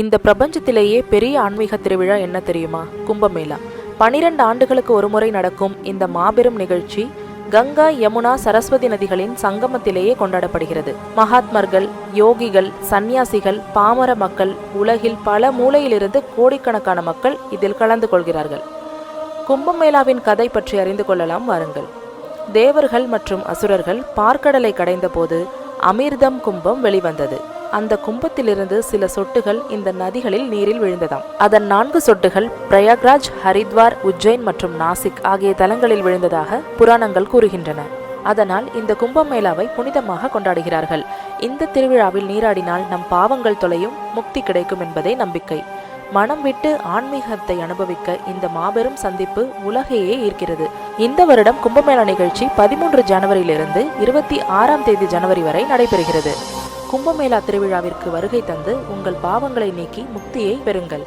இந்த பிரபஞ்சத்திலேயே பெரிய ஆன்மீக திருவிழா என்ன தெரியுமா? கும்பமேளா. பனிரெண்டு ஆண்டுகளுக்கு ஒருமுறை நடக்கும் இந்த மாபெரும் நிகழ்ச்சி கங்கா யமுனா சரஸ்வதி நதிகளின் சங்கமத்திலேயே கொண்டாடப்படுகிறது. மகாத்மர்கள் யோகிகள் சந்நியாசிகள் பாமர மக்கள் உலகில் பல மூலையிலிருந்து கோடிக்கணக்கான மக்கள் இதில் கலந்து கொள்கிறார்கள். கும்பமேளாவின் கதை பற்றி அறிந்து கொள்ளலாம் வாருங்கள். தேவர்கள் மற்றும் அசுரர்கள் பார்க்கடலை கடைந்தபோது அமிர்தம் கும்பம் வெளிவந்தது. அந்த கும்பத்திலிருந்து சில சொட்டுகள் இந்த நதிகளில் நீரில் விழுந்ததாம். அதன் நான்கு சொட்டுகள் பிரயாக்ராஜ் ஹரித்வார் உஜ்ஜைன் மற்றும் நாசிக் ஆகிய தலங்களில் விழுந்ததாக புராணங்கள் கூறுகின்றன. அதனால் இந்த கும்பமேளாவை புனிதமாக கொண்டாடுகிறார்கள். இந்த திருவிழாவில் நீராடினால் நம் பாவங்கள் தொலையும் முக்தி கிடைக்கும் என்பதே நம்பிக்கை. மனம் விட்டு ஆன்மீகத்தை அனுபவிக்க இந்த மாபெரும் சந்திப்பு உலகையே ஈர்க்கிறது. இந்த வருடம் கும்பமேளா நிகழ்ச்சி பதிமூன்று ஜனவரியிலிருந்து இருபத்தி ஆறாம் தேதி ஜனவரி வரை நடைபெறுகிறது. கும்பமேளா திருவிழாவிற்கு வருகை தந்து உங்கள் பாவங்களை நீக்கி முக்தியை பெறுங்கள்.